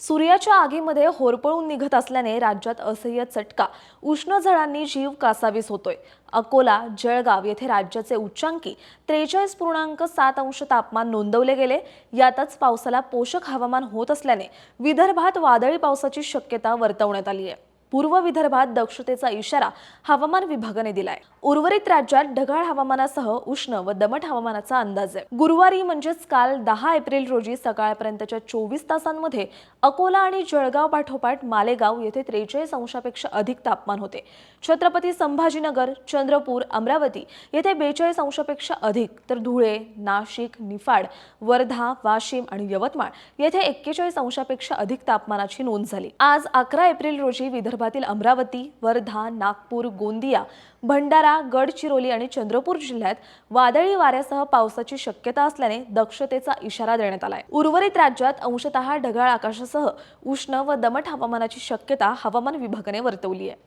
सूर्याच्या आगीमध्ये होरपळून निघत असल्याने राज्यात असह्य चटका. उष्ण झळांनी जीव कासावीस होतोय. अकोला जळगाव येथे राज्याचे उच्चांकी त्रेचाळीस पूर्णांक सात अंश तापमान नोंदवले गेले. यातच पावसाला पोषक हवामान होत असल्याने विदर्भात वादळी पावसाची शक्यता वर्तवण्यात आली आहे. पूर्व विदर्भात दक्षतेचा इशारा हवामान विभागाने दिलाय. उर्वरित राज्यात ढगाळ हवामानासह उष्ण व दमट हवामानाचा अंदाज आहे. गुरुवारी म्हणजेच काल दहा एप्रिल रोजी सकाळपर्यंतच्या चोवीस तासांमध्ये अकोला आणि जळगाव पाठोपाठ मालेगाव येथे त्रेचाळीस अंशापेक्षा अधिक तापमान होते. छत्रपती संभाजीनगर चंद्रपूर अमरावती येथे बेचाळीस अंशापेक्षा अधिक तर धुळे नाशिक निफाड वर्धा वाशिम आणि यवतमाळ येथे एक्केचाळीस अंशापेक्षा अधिक तापमानाची नोंद झाली. आज अकरा एप्रिल रोजी विदर्भ विदर्भातील अमरावती वर्धा नागपूर गोंदिया भंडारा गडचिरोली आणि चंद्रपूर जिल्ह्यात वादळी वाऱ्यासह पावसाची शक्यता असल्याने दक्षतेचा इशारा देण्यात आलाय. उर्वरित राज्यात अंशतः ढगाळ आकाशासह उष्ण व दमट हवामानाची शक्यता हवामान विभागाने वर्तवली आहे.